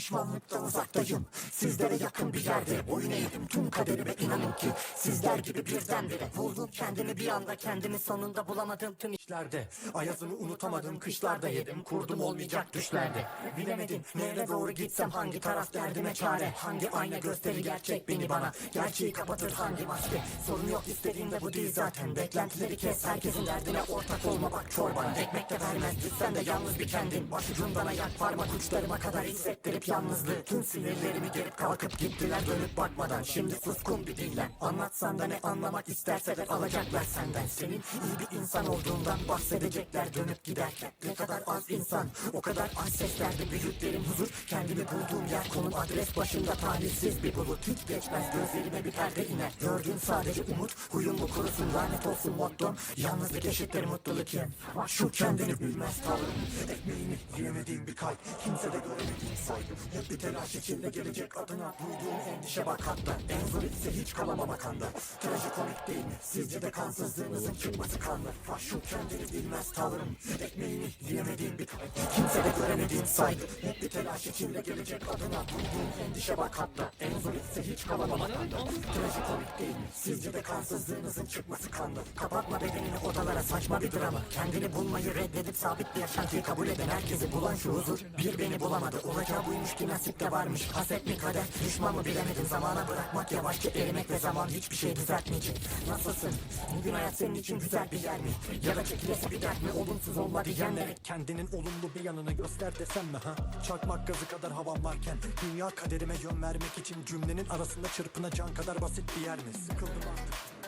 Pişmanlıktan uzaktayım. Sizlere yakın bir yerde Boyun eğdim. Tüm kaderime inanın ki Sizler gibi birdenbire Buldum kendimi. Bir anda Kendimi sonunda bulamadım. Tüm işlerde Ayazını unutamadım. Kışlarda yedim Kurdum olmayacak düşlerde. Bilemedim nereye doğru gitsem Hangi taraf derdime çare? Hangi ayna gösterir gerçek beni bana? Gerçeği kapatır hangi maske? Sorun yok istediğim de bu değil zaten. Beklentileri kes herkesin derdine ortak olma. Bak çorban Ekmek de vermez. Sen de yalnız bir kendin. Başucundan ayak parmak uçlarıma kadar hissettirip yalnızlığı Tüm sinirlerimi gerip kalkıp gittiler. Dönüp bakmadan Şimdi suskun bir dillen Anlatsan da ne anlamak isterseler alacaklar senden. Senin iyi bir insan olduğundan bahsedecekler dönüp giderken. Ne kadar az insan o kadar az seslerde büyüklerim huzur. Kendimi bulduğum yer konum adres başında talihsiz bir bulut. Hiç geçmez gözlerime bir perde iner. Gördüğün sadece umut huyum mu kurusun lanet olsun mottom. Yalnızlık eşittir mutluluk ya. Şu kendini bilmez tavrım Ekmeğini yiyemediğim bir kalp. Kimse de göremediğim saygı Hep bir telaş içinde gelecek adına Duyduğum endişe bak hatta En zor ise hiç kalamamak anda Trajikomik değil mi? Sizce de kansızlığınızın çıkması kanlı. Şu kendini bilmez tavrım Ekmeğini yiyemediğim bir Kimse de göremediğim saygı. Hep bir telaş içinde gelecek adına Duyduğum endişe bak hatta En zor ise hiç kalamamak anda Trajikomik değil mi? Sizce de kansızlığınızın çıkması kanlı Kapatma bedenini odalara saçma bir drama. Kendini bulmayı reddedip sabit bir yaşantıyı kabul eden herkesi bulan şu huzur Bir beni bulamadı. Olacağı buymuş ki nasipte varmış Haset mi kader düşman mı bilemedim Zamana bırakmak yavaşça erimek ve zaman hiçbir şey düzeltmeyecek Nasılsın? Bugün hayat senin için güzel bir yer mi? Ya da çekilesi bir dert mi? Olumsuz olma diyenlere Kendinin olumlu bir yanını göster desem mi ha? Çakmak gazı kadar havam varken Dünya kaderime yön vermek için cümlenin arasında çırpınacağın kadar basit bir yer mi? Sıkıldım artık